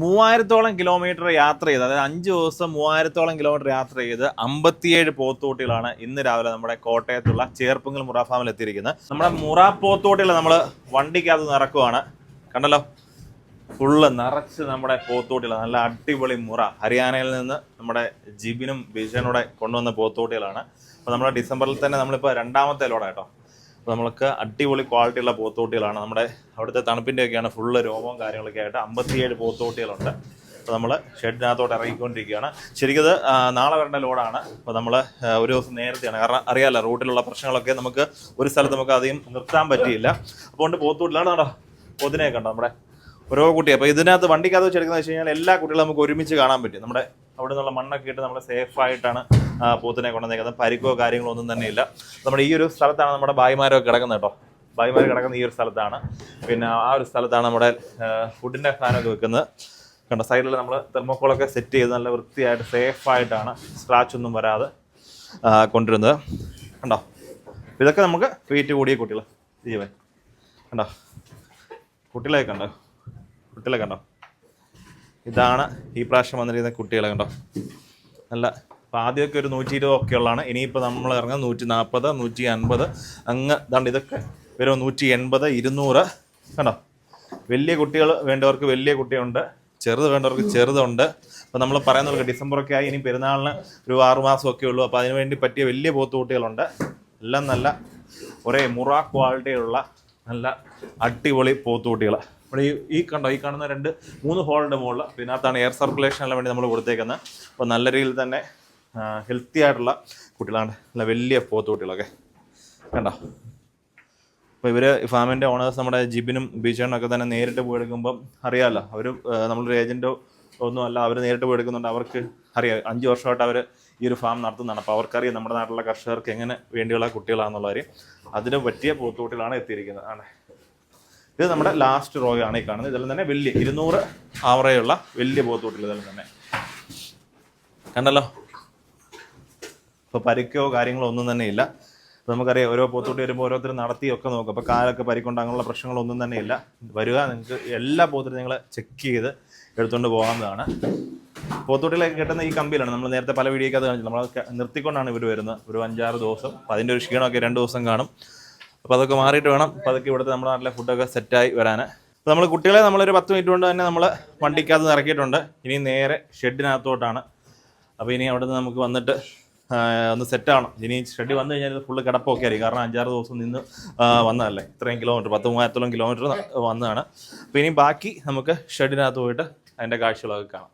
മൂവായിരത്തോളം കിലോമീറ്റർ യാത്ര ചെയ്ത് അതായത് അഞ്ച് ദിവസം മൂവായിരത്തോളം കിലോമീറ്റർ യാത്ര ചെയ്ത് അമ്പത്തിയേഴ് പോത്തോട്ടികളാണ് ഇന്ന് രാവിലെ നമ്മുടെ കോട്ടയത്തുള്ള ചേർപ്പുങ്കൽ മുറ ഫാമിൽ എത്തിയിരിക്കുന്നത്. നമ്മുടെ മുറ പോത്തോട്ടികൾ നമ്മൾ വണ്ടിക്കകത്ത് നിറക്കുവാണ്. കണ്ടല്ലോ? ഫുള്ള് നിറച്ച് നമ്മുടെ പോത്തോട്ടികൾ നല്ല അടിപൊളി മുറ. ഹരിയാനയിൽ നിന്ന് നമ്മുടെ ജിബിനും ബിഷനൂടെ കൊണ്ടുവന്ന പോത്തോട്ടികളാണ് അപ്പോൾ നമ്മുടെ ഡിസംബറിൽ തന്നെ നമ്മളിപ്പോൾ രണ്ടാമത്തെ ലോഡാണ് കേട്ടോ. അപ്പോൾ നമ്മൾക്ക് അടിപൊളി ക്വാളിറ്റി ഉള്ള പോത്തോട്ടികളാണ് നമ്മുടെ അവിടുത്തെ തണുപ്പിന്റെ ഒക്കെയാണ് ഫുള്ള് രോമവും കാര്യങ്ങളൊക്കെ ആയിട്ട് അമ്പത്തിയേഴ് പോത്തോട്ടികളുണ്ട് അപ്പോൾ നമ്മൾ ഷെഡിനകത്തോട്ട് ഇറങ്ങിക്കൊണ്ടിരിക്കുകയാണ്. ശരിക്കും നാളെ വരേണ്ട ലോഡാണ് അപ്പോൾ നമ്മൾ ഒരു ദിവസം നേരത്തെയാണ്. കാരണം അറിയാമല്ലോ റൂട്ടിലുള്ള പ്രശ്നങ്ങളൊക്കെ നമുക്ക് ഒരു സ്ഥലത്ത് നമുക്ക് അധികം നിർത്താൻ പറ്റിയില്ല. അപ്പോൾ കൊണ്ട് പോത്തുകുട്ടിലാണ് കേട്ടോ പോത്തിനെ കണ്ടോ നമ്മുടെ ഓരോ കുട്ടി. അപ്പോൾ ഇതിനകത്ത് വണ്ടിക്കകത്ത് വെച്ചെടുക്കുന്നത് വെച്ച് കഴിഞ്ഞാൽ എല്ലാ കുട്ടികളും നമുക്ക് ഒരുമിച്ച് കാണാൻ പറ്റും. നമ്മുടെ അവിടെ നിന്നുള്ള മണ്ണൊക്കെ ഇട്ട് നമ്മൾ സേഫായിട്ടാണ് പോത്തിനെ കൊണ്ടുവന്നേക്കുന്നത് പരിക്കോ കാര്യങ്ങളോ ഒന്നും തന്നെ ഇല്ല. നമ്മുടെ ഈ ഒരു സ്ഥലത്താണ് നമ്മുടെ ഭായിമാരൊക്കെ കിടക്കുന്നത് കേട്ടോ. ഭായിമാർ കിടക്കുന്ന ഈ ഒരു സ്ഥലത്താണ്. പിന്നെ ആ ഒരു സ്ഥലത്താണ് നമ്മുടെ ഫുഡിന്റെ സാധനമൊക്കെ വെക്കുന്നത്. കണ്ട സൈഡിൽ നമ്മൾ തെർമോക്കോളൊക്കെ സെറ്റ് ചെയ്ത് നല്ല വൃത്തിയായിട്ട് സേഫായിട്ടാണ് സ്ക്രാച്ച് ഒന്നും വരാതെ കൊണ്ടുവരുന്നത് കണ്ടോ ഇതൊക്കെ നമുക്ക് വെയിറ്റ് കൂടിയ കുട്ടികൾ ജീവൻ കണ്ടോ കുട്ടികളെ കണ്ടോ? കുട്ടികളെ കണ്ടോ? ഇതാണ് ഈ പ്രാവശ്യം വന്നിരിക്കുന്ന കുട്ടികളെ കണ്ടോ? നല്ല അപ്പോൾ ആദ്യമൊക്കെ ഒരു നൂറ്റി ഇരുപതൊക്കെ ഉള്ളതാണ് ഇനിയിപ്പോൾ നമ്മൾ ഇറങ്ങുക നൂറ്റി നാൽപ്പത് നൂറ്റി അൻപത് അങ്ങ് ഇതാണ്ട് ഇതൊക്കെ വരും. നൂറ്റി എൺപത് ഇരുന്നൂറ്. കണ്ടോ? വലിയ കുട്ടികൾ വേണ്ടവർക്ക് വലിയ കുട്ടിയുണ്ട്. ചെറുത് വേണ്ടവർക്ക് ചെറുതുണ്ട്. അപ്പോൾ നമ്മൾ പറയുന്നത് ഡിസംബറൊക്കെ ആയി. ഇനി പെരുന്നാളിന് ഒരു ആറുമാസമൊക്കെ ഉള്ളൂ. അപ്പോൾ അതിന് വേണ്ടി പറ്റിയ വലിയ പോത്ത് കുട്ടികളുണ്ട്. എല്ലാം നല്ല ഒരേ മുറ ക്വാളിറ്റിയുള്ള നല്ല അടിപൊളി പോത്തുകുട്ടികൾ ഇവിടെ ഈ ഈ കണ്ടോ? ഈ കാണുന്ന രണ്ട് മൂന്ന് ഹോളിന്റെ മുകളിൽ ഇതിനകത്താണ് എയർ സർക്കുലേഷനെല്ലാം വേണ്ടി നമ്മൾ കൊടുത്തേക്കുന്നത്. അപ്പോൾ നല്ല രീതിയിൽ തന്നെ ഹെൽത്തി ആയിട്ടുള്ള കുട്ടികളാണ്. നല്ല വലിയ പോത്തുകുട്ടികളൊക്കെ കണ്ടോ? അപ്പോൾ ഇവർ ഫാമിന്റെ ഓണേഴ്സ് നമ്മുടെ ജിബിനും ബീച്ചേണൊക്കെ തന്നെ നേരിട്ട് പോയി എടുക്കുമ്പം അറിയാമല്ലോ അവർ നമ്മളൊരു ഏജന്റോ ഒന്നും അല്ല അവർ നേരിട്ട് പോയി എടുക്കുന്നുണ്ട് അവർക്ക് അറിയാം അഞ്ച് വർഷമായിട്ട് അവർ ഈ ഒരു ഫാം നടത്തുന്നതാണ്. അപ്പോൾ അവർക്കറിയാം നമ്മുടെ നാട്ടിലുള്ള കർഷകർക്ക് എങ്ങനെ വേണ്ടിയുള്ള കുട്ടികളാണെന്നുള്ള കാര്യം. അതിന് പറ്റിയ പോത്തുകുട്ടികളാണ് എത്തിയിരിക്കുന്നത്. ആണ്. ഇത് നമ്മുടെ ലാസ്റ്റ് റോയാണ് ഈ കാണുന്നത്. ഇതെല്ലാം തന്നെ വലിയ ഇരുന്നൂറ് ഉള്ള വലിയ പോത്തുകുട്ടികൾ ഇതെല്ലാം തന്നെ. കണ്ടല്ലോ? ഇപ്പോൾ പരിക്കോ കാര്യങ്ങളോ ഒന്നും തന്നെ ഇല്ല. നമുക്കറിയാം ഓരോ പോത്തുകുട്ടി വരുമ്പോൾ ഓരോരുത്തർ നടത്തിയൊക്കെ നോക്കും. അപ്പോൾ കാലൊക്കെ പരിക്കൊണ്ട് അങ്ങനെയുള്ള പ്രശ്നങ്ങളൊന്നും തന്നെ ഇല്ല. വരിക നിങ്ങൾക്ക് എല്ലാ പോത്തും നിങ്ങൾ ചെക്ക് ചെയ്ത് എടുത്തുകൊണ്ട് പോകാവുന്നതാണ്. പോത്തുകുട്ടികളൊക്കെ കിട്ടുന്ന ഈ കമ്പിയിലാണ്. നമ്മൾ നേരത്തെ പല വീഡിയോയ്ക്ക് അത് കാണിച്ചു. നമ്മൾ നിർത്തിക്കൊണ്ടാണ് ഇവർ വരുന്നത്. ഒരു അഞ്ചാറ് ദിവസം. അപ്പോൾ അതിന്റെ ഒരു ക്ഷീണമൊക്കെ രണ്ട് ദിവസം കാണും. അപ്പോൾ അതൊക്കെ മാറിയിട്ട് വേണം. അപ്പോൾ അതൊക്കെ ഇവിടുത്തെ നമ്മുടെ നാട്ടിലെ ഫുഡൊക്കെ സെറ്റായി വരാൻ അപ്പോൾ നമ്മൾ കുട്ടികളെ നമ്മളൊരു പത്ത് മിനിറ്റ് കൊണ്ട് തന്നെ നമ്മൾ വണ്ടിക്കകത്ത് ഇറക്കിയിട്ടുണ്ട്. ഇനി നേരെ ഷെഡിനകത്തോട്ടാണ് അപ്പോൾ ഇനി അവിടുന്ന് നമുക്ക് വന്നിട്ട് ഒന്ന് സെറ്റ് ആവണം ഇനി ഷെഡി വന്നു കഴിഞ്ഞാൽ ഫുള്ള് കിടപ്പൊക്കെ ആയിരിക്കും. കാരണം അഞ്ചാറ് ദിവസം നിന്ന് വന്നതല്ലേ? ഇത്രയും കിലോമീറ്റർ പത്ത് മൂവായിരത്തോളം കിലോമീറ്റർ വന്നതാണ്. അപ്പോൾ ഇനി ബാക്കി നമുക്ക് ഷെഡിനകത്ത് പോയിട്ട് അതിന്റെ കാഴ്ചകളൊക്കെ കാണാം.